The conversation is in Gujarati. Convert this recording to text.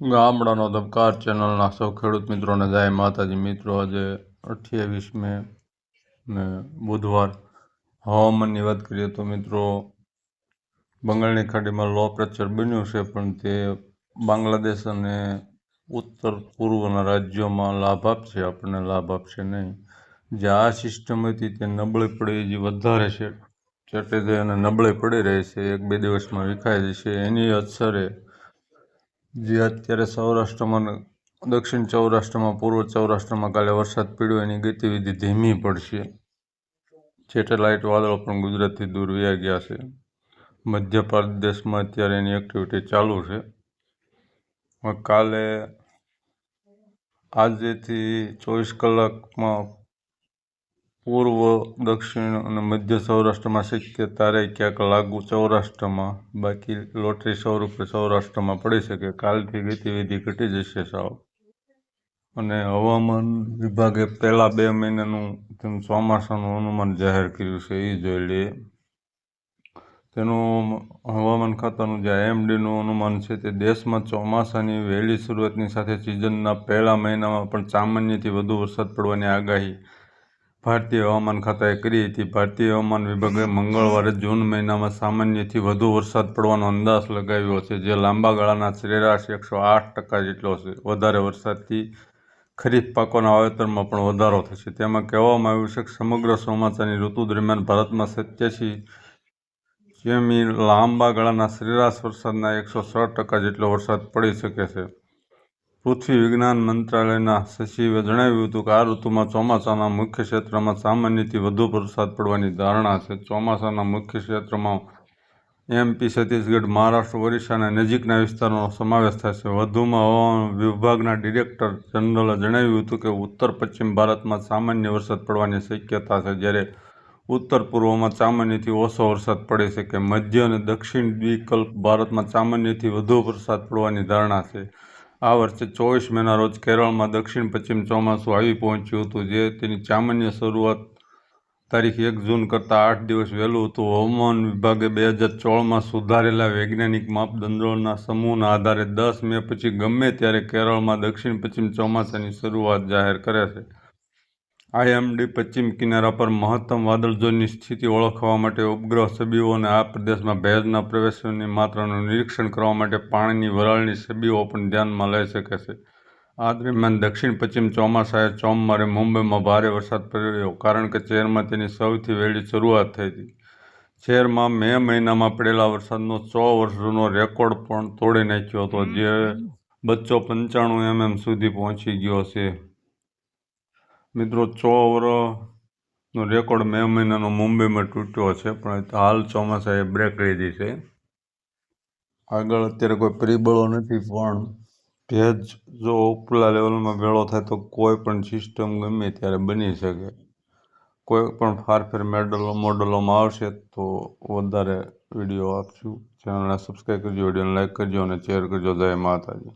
ગામડાનો ધબકાર ચેનલના સૌ ખેડૂત મિત્રોને જય માતાજી. મિત્રો, આજે અઠ્યાવીસ મે ને બુધવાર હવામાનની વાત કરીએ તો મિત્રો, બંગાળની ખાડીમાં લો પ્રેશર બન્યું છે, પણ તે બાંગ્લાદેશ અને ઉત્તર પૂર્વના રાજ્યોમાં લાભ આપશે, આપણને લાભ આપશે નહીં. જે આ સિસ્ટમ હતી તે નબળી પડે જે વધારે છે. ચટે અને નબળી પડી રહી છે, એક બે દિવસમાં વિખાઈ જશે. એની અસરે જે અત્યારે સૌરાષ્ટ્રમાં દક્ષિણ સૌરાષ્ટ્રમાં, પૂર્વ સૌરાષ્ટ્રમાં કાલે વરસાદ પડ્યો, એની ગતિવિધિ ધીમી પડશે. સેટેલાઇટ વાદળો પણ ગુજરાતથી દૂર વ્યા ગયા છે. મધ્ય પ્રદેશમાં અત્યારે એની એક્ટિવિટી ચાલુ છે. કાલે, આજેથી ચોવીસ કલાકમાં પૂર્વ, દક્ષિણ અને મધ્ય સૌરાષ્ટ્રમાં શક્યતા ક્યાંક લાગુ સૌરાષ્ટ્રમાં. બાકી લોટરી સ્વરૂપે સૌરાષ્ટ્રમાં પડી શકે. કાલથી ગતિવિધિ ઘટી જશે સાવ. અને હવામાન વિભાગે પહેલાં બે મહિનાનું તેમ ચોમાસાનું અનુમાન જાહેર કર્યું છે એ જોઈ લઈએ તેનું હવામાન ખાતાનું જે આઈએમડીનું અનુમાન છે, તે દેશમાં ચોમાસાની વહેલી શરૂઆતની સાથે સિઝનના પહેલા મહિનામાં પણ સામાન્યથી વધુ વરસાદ પડવાની આગાહી ભારતીય હવામાન ખાતાએ કરી હતી. ભારતીય હવામાન વિભાગે મંગળવારે જૂન મહિનામાં સામાન્યથી વધુ વરસાદ પડવાનો અંદાજ લગાવ્યો છે, જે લાંબા ગાળાના સરેરાશ એકસો આઠ ટકા જેટલો છે. વધારે વરસાદથી ખરીફ પાકોના વાવેતરમાં પણ વધારો થશે. તેમાં કહેવામાં આવ્યું છે કે સમગ્ર ચોમાસાની ઋતુ દરમિયાન ભારતમાં સત્યાસી જેમી લાંબા ગાળાના સરેરાશ વરસાદના એકસો છ ટકા જેટલો વરસાદ પડી શકે છે. પૃથ્વી વિજ્ઞાન મંત્રાલયના સચિવે જણાવ્યું હતું કે આ ઋતુમાં ચોમાસાના મુખ્ય ક્ષેત્રમાં સામાન્યથી વધુ વરસાદ પડવાની ધારણા છે. ચોમાસાના મુખ્ય ક્ષેત્રમાં એમપી છત્તીસગઢ, મહારાષ્ટ્ર, ઓરિસ્સા અને નજીકના વિસ્તારોનો સમાવેશ થાય છે. વધુમાં હવામાન વિભાગના ડિરેક્ટર જનરલે જણાવ્યું હતું કે ઉત્તર પશ્ચિમ ભારતમાં સામાન્ય વરસાદ પડવાની શક્યતા છે, જ્યારે ઉત્તર પૂર્વમાં સામાન્યથી ઓછો વરસાદ પડી શકે મધ્ય અને દક્ષિણ દ્વિકલ્પ ભારતમાં સામાન્યથી વધુ વરસાદ પડવાની ધારણા છે. આ વર્ષે ચોવીસ મેના રોજ કેરળમાં દક્ષિણ પશ્ચિમ ચોમાસું આવી પહોંચ્યું હતું, જે તેની સામાન્ય શરૂઆત તારીખ એક જૂન કરતાં આઠ દિવસ વહેલું હતું. હવામાન વિભાગે બે હજાર ચોળમાં સુધારેલા વૈજ્ઞાનિક માપદંડોના સમૂહના આધારે દસ મે પછી ગમે ત્યારે કેરળમાં દક્ષિણ પશ્ચિમ ચોમાસાની શરૂઆત જાહેર કરે છે. આઈએમડી પશ્ચિમ કિનારા પર મહત્તમ વાદળઝોનની સ્થિતિ ઓળખવા માટે ઉપગ્રહ છબીઓ આ પ્રદેશમાં ભેજના પ્રવેશની માત્રાનું નિરીક્ષણ કરવા માટે પાણીની વરાળની છબીઓ પણ ધ્યાનમાં લઈ શકે છે. આ દરમિયાન દક્ષિણ પશ્ચિમ ચોમાસાએ સોમવારે મુંબઈમાં ભારે વરસાદ પડ્યો કારણ કે શહેરમાં તેની સૌથી વહેલી શરૂઆત થઈ હતી. શહેરમાં મે મહિનામાં પડેલા વરસાદનો સો વર્ષ જૂનો રેકોર્ડ પણ તોડી નાખ્યો હતો, જે બચ્ચો પંચાણું એમએમ સુધી પહોંચી ગયો છે. મિત્રો સો ઓવરનો રેકોર્ડ મે મહિનાનો મુંબઈમાં તૂટ્યો છે, પણ હાલ ચોમાસાએ બ્રેક લીધી છે. આગળ અત્યારે કોઈ પરિબળો નથી, પણ ભેજ જો ઉપલા લેવલમાં ભેળો થાય તો કોઈ પણ સિસ્ટમ ગમે ત્યારે બની શકે. કોઈ પણ ફારફેર મેડલો મોડલોમાં આવશે તો વધારે વીડિયો આપશું. ચેનલને સબસ્ક્રાઈબ કરજો વિડીયોને લાઈક કરજો અને શેર કરજો. જય માતાજી.